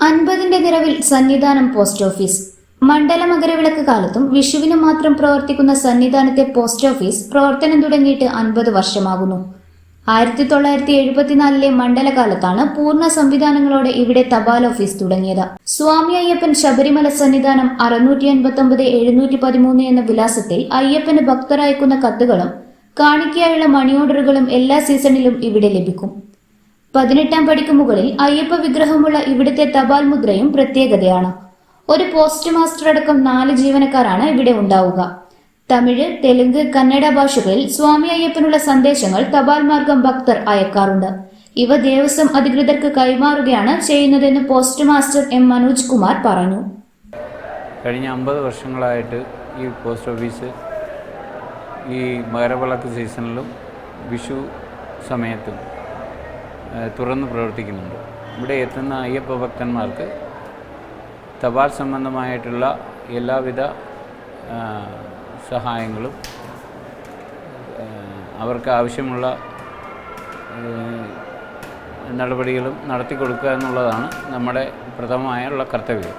അൻപതിന്റെ നിറവിൽ Sannidhanam post office. Mandala Makaravilakku കാലത്തും വിഷുവിന് മാത്രം പ്രവർത്തിക്കുന്ന സന്നിധാനത്തെ പോസ്റ്റ് ഓഫീസ് പ്രവർത്തനം തുടങ്ങിയിട്ട് അൻപത് വർഷമാകുന്നു. ആയിരത്തി തൊള്ളായിരത്തി എഴുപത്തിനാലിലെ മണ്ഡലകാലത്താണ് പൂർണ സംവിധാനങ്ങളോടെ ഇവിടെ തപാൽ ഓഫീസ് തുടങ്ങിയത്. സ്വാമി അയ്യപ്പൻ ശബരിമല സന്നിധാനം അറുന്നൂറ്റി അൻപത്തി ഒമ്പത് എഴുന്നൂറ്റി പതിമൂന്ന് എന്ന വിലാസത്തിൽ അയ്യപ്പന് ഭക്തർ കത്തുകളും കാണിക്കായുള്ള മണി ഓർഡറുകളും എല്ലാ സീസണിലും ഇവിടെ ലഭിക്കും. പതിനെട്ടാം പടിക്ക് മുകളിൽ അയ്യപ്പ വിഗ്രഹമുള്ള ഇവിടുത്തെ തപാൽ മുദ്രയും പ്രത്യേകതയാണ്. ഒരു പോസ്റ്റ് മാസ്റ്റർ അടക്കം നാല് ജീവനക്കാരാണ് ഇവിടെ ഉണ്ടാവുക. തമിഴ് തെലുങ്ക് കന്നഡ ഭാഷകളിൽ സ്വാമി അയ്യപ്പനുള്ള സന്ദേശങ്ങൾ തപാൽ മാർഗം ഭക്തർ അയക്കാറുണ്ട്. ഇവ ദേവസ്വം അധികൃതർക്ക് കൈമാറുകയാണ് ചെയ്യുന്നതെന്ന് post master M Manoj Kumar പറഞ്ഞു. കഴിഞ്ഞ അമ്പത് വർഷങ്ങളായിട്ട് ഈ പോസ്റ്റ് ഓഫീസ് ഈ മകരവിളക്ക് സീസണിലും വിഷു സമയത്തും തുറന്ന് പ്രവർത്തിക്കുന്നുണ്ട്. ഇവിടെ എത്തുന്ന അയ്യപ്പ ഭക്തന്മാർക്ക് തപാൽ സംബന്ധമായിട്ടുള്ള എല്ലാവിധ സഹായങ്ങളും അവർക്ക് ആവശ്യമുള്ള നടപടികളും നടത്തി കൊടുക്കുക എന്നുള്ളതാണ് നമ്മുടെ പ്രഥമമായുള്ള കർത്തവ്യം.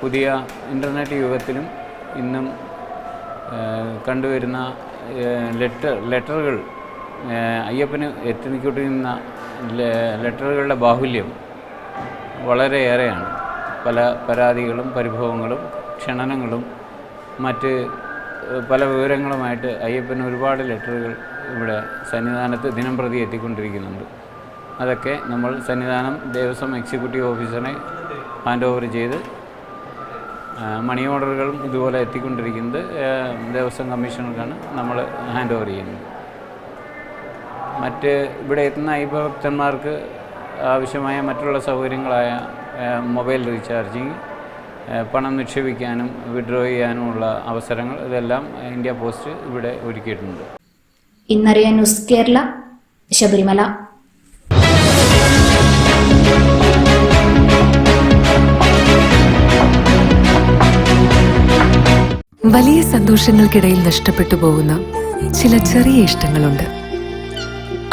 പുതിയ ഇന്റർനെറ്റ് യുഗത്തിലും ഇന്നും കണ്ടുവരുന്ന ലെറ്റർ ലെറ്ററുകൾ അയ്യപ്പന് എത്തിക്കൊണ്ടിരുന്ന ലെറ്ററുകളുടെ ബാഹുല്യം വളരെയേറെയാണ്. പല പരാതികളും പരിഭവങ്ങളും ക്ഷണനങ്ങളും മറ്റ് പല വിവരങ്ങളുമായിട്ട് അയ്യപ്പന് ഒരുപാട് ലെറ്ററുകൾ ഇവിടെ സന്നിധാനത്ത് ദിനം പ്രതി എത്തിക്കൊണ്ടിരിക്കുന്നുണ്ട്. അതൊക്കെ നമ്മൾ സന്നിധാനം ദേവസ്വം എക്സിക്യൂട്ടീവ് ഓഫീസറെ ഹാൻഡ് ഓവർ ചെയ്ത് മണി ഓർഡറുകളും ഇതുപോലെ എത്തിക്കൊണ്ടിരിക്കുന്നത് ദേവസ്വം കമ്മീഷണർക്കാണ് നമ്മൾ ഹാൻഡ് ഓവർ ചെയ്യുന്നത്. മറ്റ് ഇവിടെ എത്തുന്ന അയ്യഭക്തന്മാർക്ക് ആവശ്യമായ മറ്റുള്ള സൗകര്യങ്ങളായ മൊബൈൽ റീചാർജിങ് പണം നിക്ഷേപിക്കാനും വിഡ്രോ ചെയ്യാനുമുള്ള അവസരങ്ങൾ ഇതെല്ലാം ഇന്ത്യ പോസ്റ്റ് ഇവിടെ ഒരുക്കിയിട്ടുണ്ട്. ഇന്നറിയ ന്യൂസ് കേരള ശബരിമല. വലിയ സന്തോഷങ്ങൾക്കിടയിൽ നഷ്ടപ്പെട്ടു പോകുന്ന ചില ചെറിയ ഇഷ്ടങ്ങളുണ്ട്.